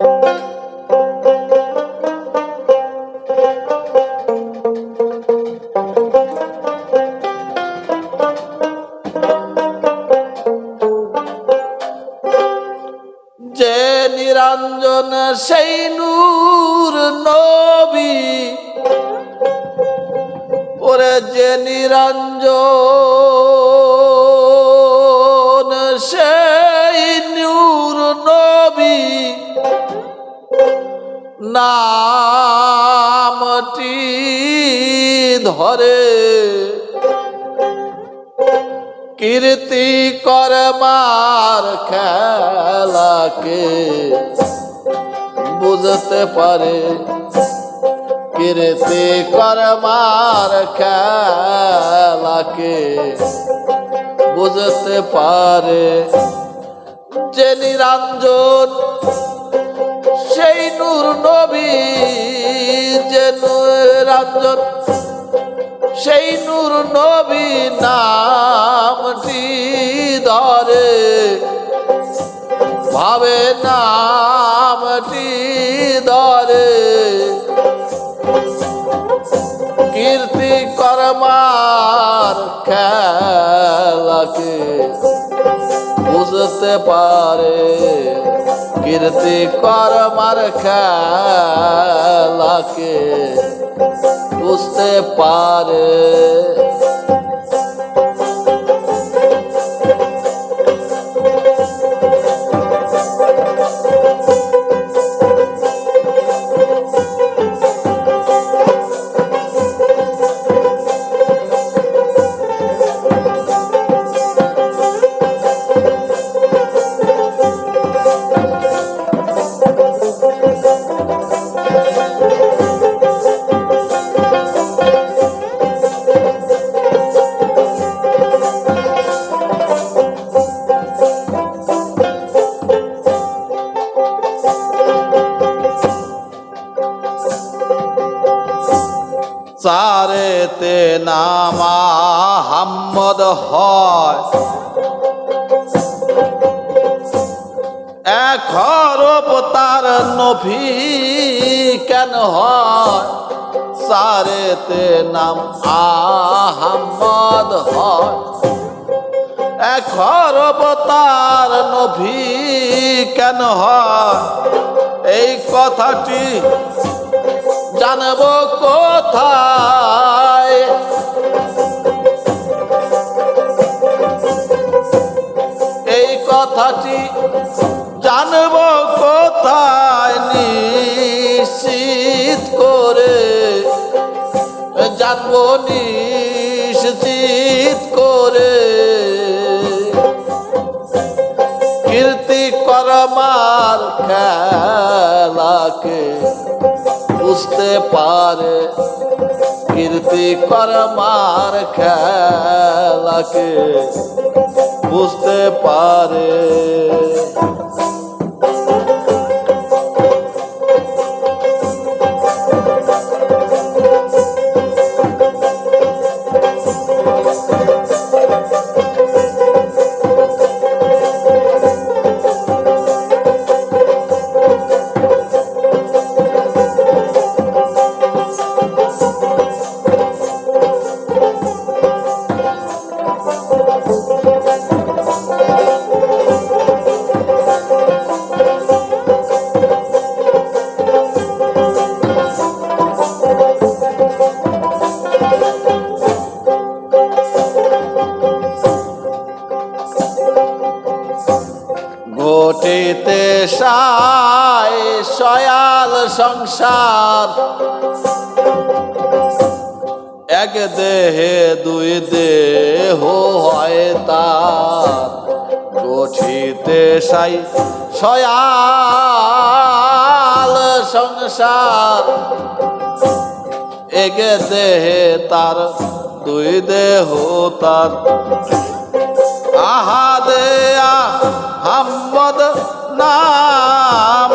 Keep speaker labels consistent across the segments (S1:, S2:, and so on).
S1: যে নিরঞ্জন সেই নূর নবী ওরে যে নিরঞ্জন নামটি ধরে। কীর্তি করমার খেলাকে বুঝতে পারে। কীর্তি করমার খেলাকে বুঝতে পারে। যে নিরঞ্জন সেই নূর নবী যে নিরঞ্জন সেই নূর নবী নামটি ধরে। ভাবে নামটি ধরে। কীর্তি করমার খেলাকে বুঝতে পারে। কীর্তি করমার খেলাকে বুঝতে পারে। নামা হাম্মদ হয়। এক তার নভি কেন হয়? চারেতে নাম আহাম্মদ হয়। এক হরব তার নভি কেন হয়? এই কথাটি জানব কোথায়? জানব নিশ্চিত করে। কীর্তি করমার খেলাকে বুঝতে পারে। কীর্তি করমার খেলাকে বুঝতে পারে। সংসার। এক দেহে দুই দেহ হয় তার। গঠিতে সাই সয়াল সংসার। এক দেহে তার দুই দেহ তার। আহা দে আহম্মদ নাম।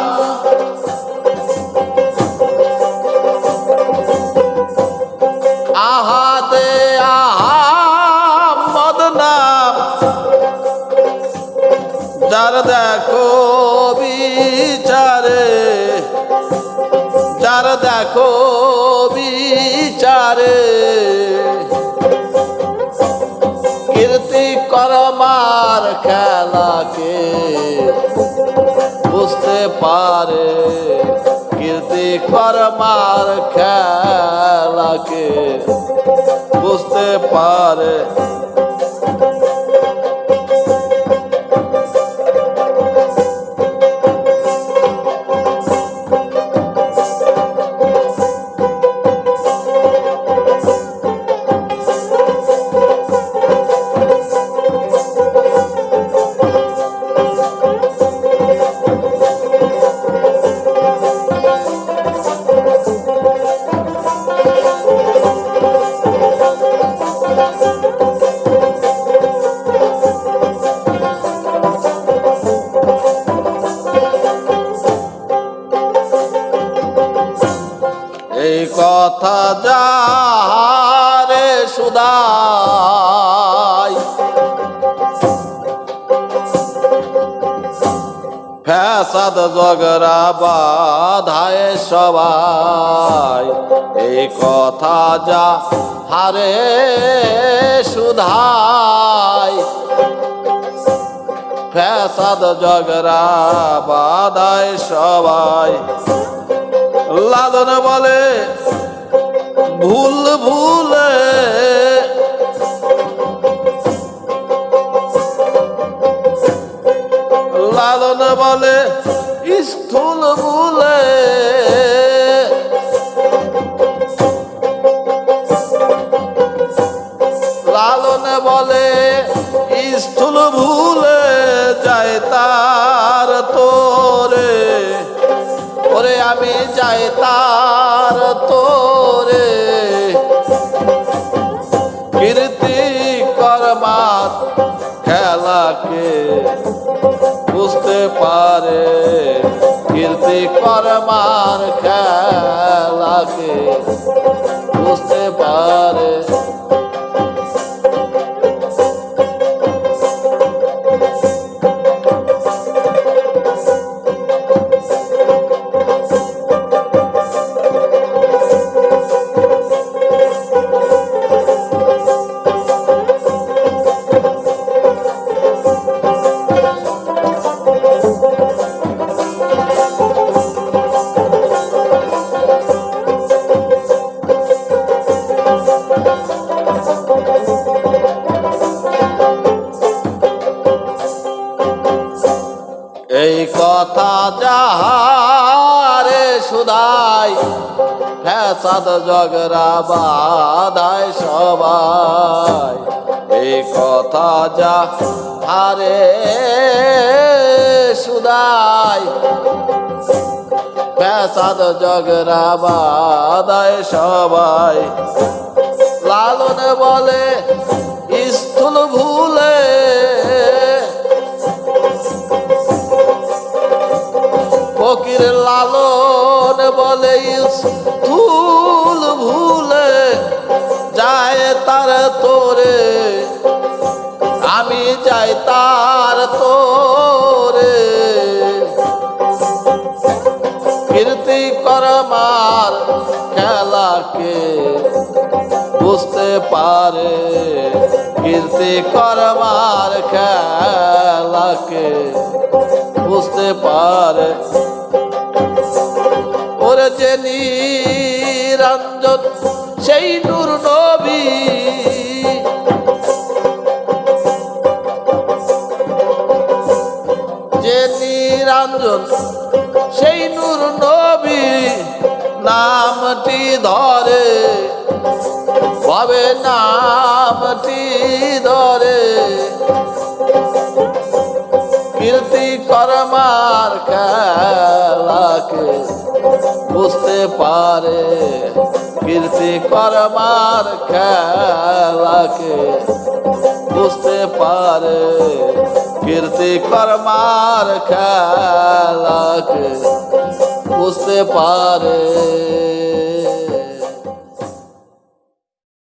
S1: তার দেখো বিচারে চার দেখো বিচারে। কীর্তি করমার খেলাকে, বুঝতে পারে। কীর্তি করমার খেলাকে, বুঝতে পারে। ফ্যাসাদ জগরা বাধায় সবাই। এই কথা যা হারে সুধাই। ফ্যাসাদ জগরা বাধায় সবাই। লালন বলে, ভুল ভুলে বলে স্থূল ভুলে লালন বলে স্থূল ভুলে যায় তার তোরে। ওরে আমি যাই তার তোরে। কীর্তি কর্মার খেলাকে কীর্তি সুদাই, ফ্যাসাদ জগরা বাধায় সবাই। এই কথা যা হারে সুদাই, ফ্যাসাদ জগরা বাধায় সবাই। লালন বলে পারে, কীর্তি করমার খেলাকে বুঝতে পারে। ওরে যে নিরঞ্জন, সেই নূর নবী, যে নিরঞ্জন, সেই নূর নবী, নামটি ধরে ভাবে নামটি ধরে কীর্তি কর্মার খেলাকে, বুঝতে পারে। কীর্তি কর্মার খেলাকে, বুঝতে পারে। কীর্তি কর্মার খেলাকে, বুঝতে পারে।